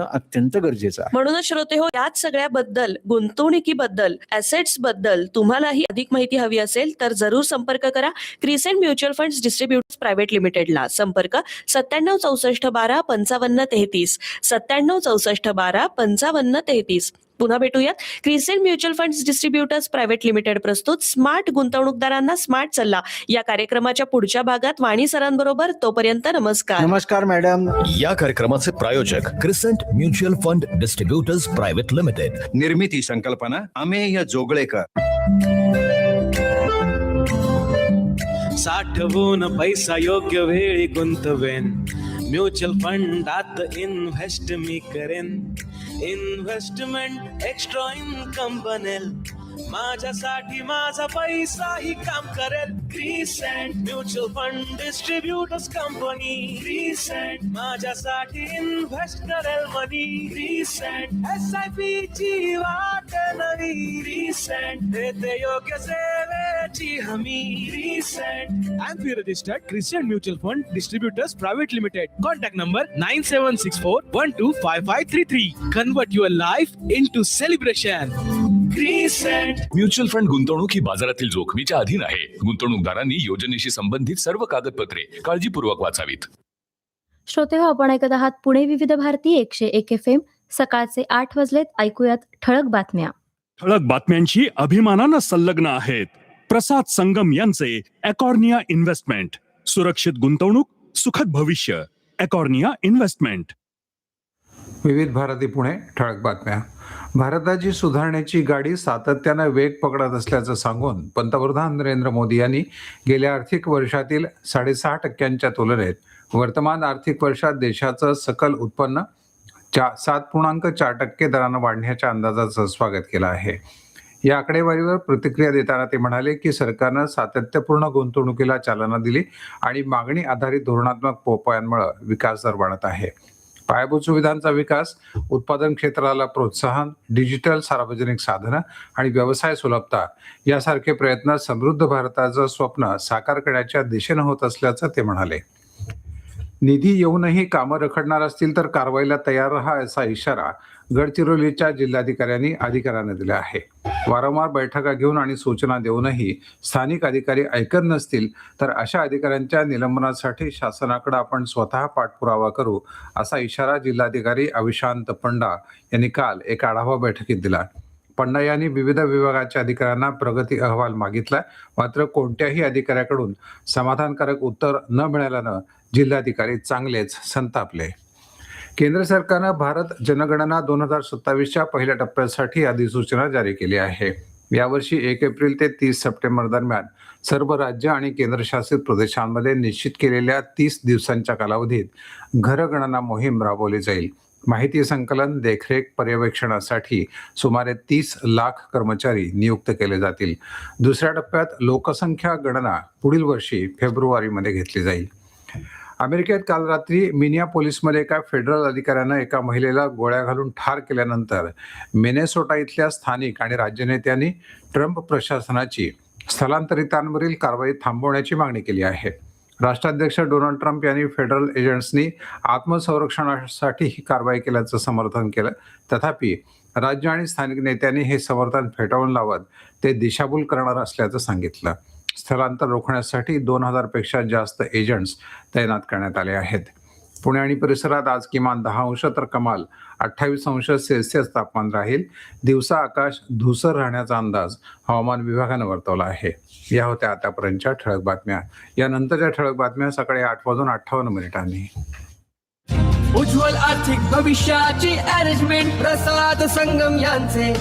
अत्यंत गरजेचं आहे. म्हणूनच श्रोते हो याच सगळ्याबद्दल गुंतवणुकीबद्दल असेट्सबद्दल तुम्हालाही अधिक माहिती हवी असेल तर जरूर संपर्क करा. Crescent mutual fund distributors private लिमिटेडला संपर्क. सत्त्याण्णव चौसष्ट बारा पंचावन्न तेहतीस. सत्त्याण्णव चौसष्ट बारा पंचावन्न तेहतीस. पुन्हा भेटूयात. Crescent mutual funds distributors private limited प्रस्तुत स्मार्ट गुंतवणूकदारांना स्मार्ट सल्ला. या कार्यक्रमाच्या पुढच्या भागात वाणी सरांबरोबर तोपर्यंत नमस्कार. नमस्कार मॅडम. या कार्यक्रमाचे प्रायोजक Crescent mutual fund distributors private limited. निर्मिती संकल्पना अमेय जोगळेकर. साठवून पैसा योग्य वेळी गुंतवेन. म्युच्युअल फंडात इन्व्हेस्ट मी करेन. इन्व्हेस्टमेंट एक्स्ट्रा इन्कम बनेल। माझ्यासाठी माझा पैसाही काम करेल। Crescent mutual fund distributors company Crescent माझ्यासाठी इन्व्हेस्ट करेल money Crescent S I P ची वाट नवी। क्रिसेंट देते योग्य सेवेची हमी Crescent AMP registered Christian Mutual Fund Distributors Private Limited. Contact number 9764-125533. Convert your life into celebration. Crescent mutual fund गुंतवणूक ही बाजारातील जोखमीच्या अधीन आहे. गुंतवणूकदारांनी योजनेशी संबंधित सर्व कागदपत्रे काळजीपूर्वक वाचावीत. श्रोते हो आपण ऐकत आहात पुणे विविध भारती एकशे एक एफ एम सकाळचे आठ वाजलेत. ऐकूयात ठळक बातम्या. ठळक बातम्यांशी अभिमानानं संलग्न आहेत. प्रसाद संगम यांचे अकॉर्निया इन्व्हेस्टमेंट. सुरक्षित गुंतवणूक सुखद भविष्य. अकॉर्निया इन्व्हेस्टमेंट. विविध भारती पुणे ठळक बातम्या. भारताची सुधारण्याची गाडी सातत्यानं वेग पकडत असल्याचं सांगून पंतप्रधान नरेंद्र मोदी यांनी गेल्या आर्थिक वर्षातील साडेसहा टक्क्यांच्या तुलनेत वर्तमान आर्थिक वर्षात देशाचं सकल उत्पन्न चा सात पूर्णांक चार टक्के दरानं वाढण्याच्या अंदाजाचं स्वागत केलं आहे. या आकडेवारीवर प्रतिक्रिया देताना ते म्हणाले की सरकारनं सातत्यपूर्ण गुंतवणुकीला चालना दिली आणि मागणी आधारित धोरणात्मक उपायांमुळे विकास दर वाढत आहे. पायाभूत सुविधांचा विकास उत्पादन क्षेत्राला प्रोत्साहन डिजिटल सार्वजनिक साधनं आणि व्यवसाय सुलभता यासारखे प्रयत्न समृद्ध भारताचं स्वप्न साकार करण्याच्या दिशेनं होत असल्याचं ते म्हणाले. निधी येऊनही कामं रखडणार असतील तर कारवाईला तयार राहा असा इशारा गडचिरोलीच्या जिल्हाधिकाऱ्यांनी अधिकाऱ्यांना दिला आहे. वारंवार बैठका घेऊन आणि सूचना देऊनही स्थानिक अधिकारी ऐकत नसतील तर अशा अधिकाऱ्यांच्या निलंबनासाठी शासनाकडे आपण स्वतः पाठपुरावा करू असा इशारा जिल्हाधिकारी अविशांत पंडा यांनी काल एका आढावा बैठकीत दिला. पंडा यांनी विविध विभागाच्या अधिकाऱ्यांना प्रगती अहवाल मागितला. मात्र कोणत्याही अधिकाऱ्याकडून समाधानकारक उत्तर न मिळाल्यानं जिल्हाधिकारी चांगलेच संतापले. केंद्र सरकारनं भारत जनगणना दोन हजार सत्तावीसच्या पहिल्या टप्प्यासाठी अधिसूचना जारी केली आहे. यावर्षी एक एप्रिल ते तीस सप्टेंबर दरम्यान सर्व राज्य आणि केंद्रशासित प्रदेशांमध्ये निश्चित केलेल्या तीस दिवसांच्या कालावधीत घरगणना मोहीम राबवली जाईल. माहिती संकलन देखरेख पर्यवेक्षणासाठी सुमारे तीस लाख कर्मचारी नियुक्त केले जातील. दुसऱ्या टप्प्यात लोकसंख्या गणना पुढील वर्षी फेब्रुवारीमध्ये घेतली जाईल. अमेरिकेत काल रात्री मिनिया पोलीसमध्ये एका फेडरल अधिकाऱ्यानं एका महिलेला गोळ्या घालून ठार केल्यानंतर मेनेसोटा इथल्या स्थानिक आणि राज्यनेत्यांनी ट्रम्प प्रशासनाची स्थलांतरितांवरील कारवाई थांबवण्याची मागणी केली आहे. राष्ट्राध्यक्ष डोनाल्ड ट्रम्प यांनी फेडरल एजंट्सनी आत्मसंरक्षणासाठी ही कारवाई केल्याचं समर्थन केलं. तथापि राज्य आणि स्थानिक नेत्यांनी हे समर्थन फेटाळून लावत ते दिशाभूल करणार असल्याचं सांगितलं. स्थलांतर रोखण्यासाठी दोन हजारपेक्षा जास्त एजंट्स तैनात करण्यात आले आहेत. पुणे आणि परिसरात आज किमान दहा अंश तर कमाल अठ्ठावीस अंश सेल्सिअस तापमान राहील. दिवसा आकाश धुसर राहण्याचा अंदाज हवामान विभागानं वर्तवला आहे. या होत्या आतापर्यंतच्या ठळक बातम्या. यानंतरच्या ठळक बातम्या सकाळी आठ वाजून अठ्ठावन्न मिनिटांनी. उज्ज्वल आर्थिक भविष्याची अरेंजमेंट प्रसाद संगम यांचे.